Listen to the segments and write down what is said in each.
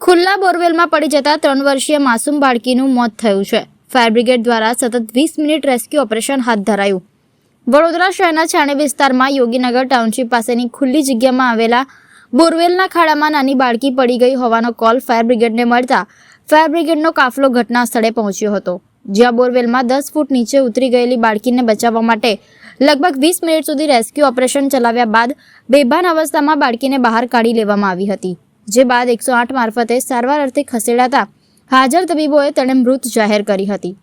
ખુલ્લા બોરવેલમાં પડી જતા ત્રણ વર્ષીય માસૂમ બાળકીનું મોત થયું છે. ફાયર બ્રિગેડ દ્વારા સતત વીસ મિનિટ રેસ્ક્યુ ઓપરેશન હાથ ધરાયું. વડોદરા શહેરના છાણી વિસ્તારમાં યોગીનગર ટાઉનશીપ પાસેની ખુલ્લી જગ્યામાં આવેલા બોરવેલના ખાડામાં નાની બાળકી પડી ગઈ હોવાનો કોલ ફાયર બ્રિગેડને મળતા ફાયર બ્રિગેડનો કાફલો ઘટના સ્થળે પહોંચ્યો હતો. જ્યાં બોરવેલમાં દસ ફૂટ નીચે ઉતરી ગયેલી બાળકીને બચાવવા માટે લગભગ વીસ મિનિટ સુધી રેસ્ક્યુ ઓપરેશન ચલાવ્યા બાદ બેભાન અવસ્થામાં બાળકીને બહાર કાઢી લેવામાં આવી હતી, જે બાદ એકસો આઠ મારફતે સારવાર અર્થે ખસેડાતા હાજર તબીબોએ તેને મૃત જાહેર કરી હતી.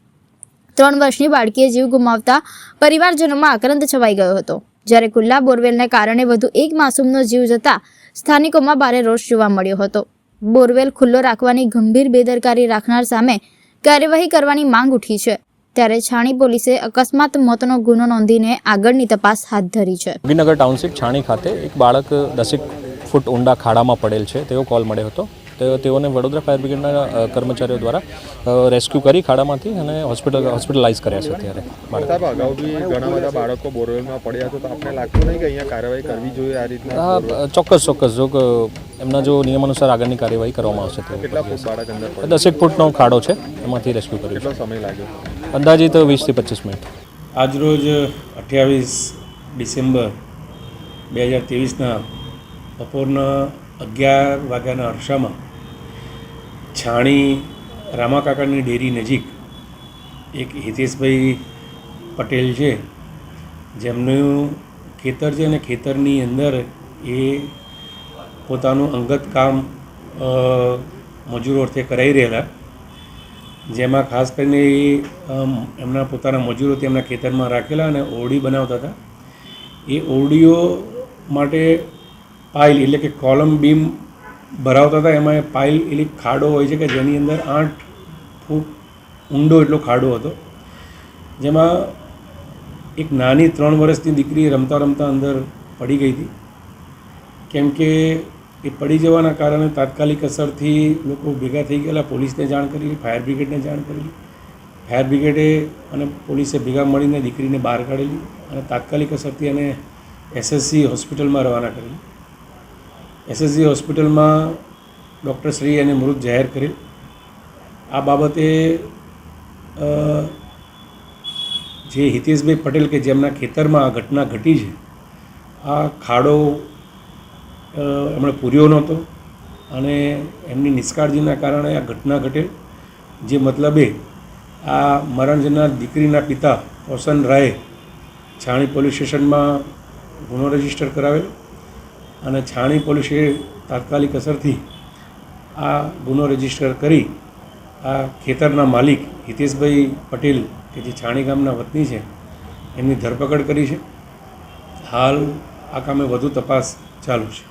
ત્રણ વર્ષની બાળકીએ જીવ ગુમાવતા પરિવારજનોમાં આક્રંદ છવાઈ ગયો હતો. જ્યારે ખુલ્લા બોરવેલને કારણે વધુ એક માસૂમનો જીવ જતા સ્થાનિકોમાં ભારે રોષ જોવા મળ્યો હતો. બોરવેલ ખુલ્લો રાખવાની ગંભીર બેદરકારી રાખનાર સામે કાર્યવાહી કરવાની માંગ ઉઠી છે. ત્યારે છાણી પોલીસે અકસ્માત મોતનો ગુનો નોંધીને આગળની તપાસ હાથ ધરી છે. યોગીનગર ટાઉનશીપ છાણી ખાતે એક બાળક દસેક ફૂટ ઊંડા ખાડામાં પડેલ છે, તેવો કોલ મળ્યો હતો. તેઓને વડોદરા ફાયર બ્રિગેડના કર્મચારીઓ દ્વારા રેસ્ક્યુ કરી ખાડામાંથી અને હોસ્પિટલ હોસ્પિટલાઇઝ કર્યા છે અત્યારે સાહેબ અગાઉ બી ઘણા બધા બાળકો બોરવેલમાં પડ્યા તો આપણે લાગતું નહીં કે અહીંયા કાર્યવાહી કરવી જોઈએ આ રીતના? ચોક્કસ ચોક્કસ. જો એમના જો નિયમ અનુસાર આગળની કાર્યવાહી કરવામાં આવશે કેટલા ફૂટ બાળક અંદર દસેક ફૂટનો ખાડો છે એમાંથી રેસ્ક્યુ કર્યું કેટલો સમય લાગ્યો? અંદાજિત વીસથી પચીસ મિનિટ. આજરોજ અઠ્યાવીસ ડિસેમ્બર બે હજાર ત્રેવીસના બપોરના અગિયાર વાગ્યાના અરસામાં છાણી રામાકાકાની ડેરી નજીક એક હિતેશભાઈ પટેલ છે. જેમનું ખેતર છે અને ખેતરની અંદર એ પોતાનું અંગત કામ મજૂરો અર્થે કરાવી રહેલા. જેમાં ખાસ કરીને એ એમના પોતાના મજૂરો તેમના ખેતરમાં રાખેલા અને ઓરડી બનાવતા હતા. એ ઓરડીઓ માટે પાઇલ એટલે કે કોલમ બીમ ભરાવતા હતા, એમાં એ પાઇલ એટલે ખાડો હોય છે કે જેની અંદર આઠ ફૂટ ઊંડો એટલો ખાડો હતો. જેમાં એક નાની ત્રણ વર્ષની દીકરી રમતા રમતા અંદર પડી ગઈ હતી. કેમ કે એ પડી જવાના કારણે તાત્કાલિક અસરથી લોકો ભેગા થઈ ગયેલા, પોલીસને જાણ કરેલી ફાયર બ્રિગેડને જાણ કરેલી ફાયર બ્રિગેડે અને પોલીસે ભેગા મળીને દીકરીને બહાર કાઢેલી અને તાત્કાલિક અસરથી એને એસએસસી હોસ્પિટલમાં રવાના કરેલી એસએસસી હોસ્પિટલમાં ડૉક્ટરશ્રી એને મૃત જાહેર કરેલ. આ બાબતે જે હિતેશભાઈ પટેલ કે જેમના ખેતરમાં આ ઘટના ઘટી છે, આ ખાડો એમણે પૂર્યો નહોતો અને એમની નિષ્કાળજીના કારણે આ ઘટના ઘટેલ, જે મતલબે આ મરણ દીકરીના પિતા રોશન રાયે છાણી પોલીસ સ્ટેશનમાં ગુનો રજિસ્ટર કરાવેલો. અને છાણી પોલીસે તાત્કાલિક અસરથી આ ગુનો રજિસ્ટર કરી આ ખેતરના માલિક હિતેશભાઈ પટેલ, કે જે છાણી ગામના વતની છે, એમની ધરપકડ કરી છે. હાલ આ કામે વધુ તપાસ ચાલુ છે.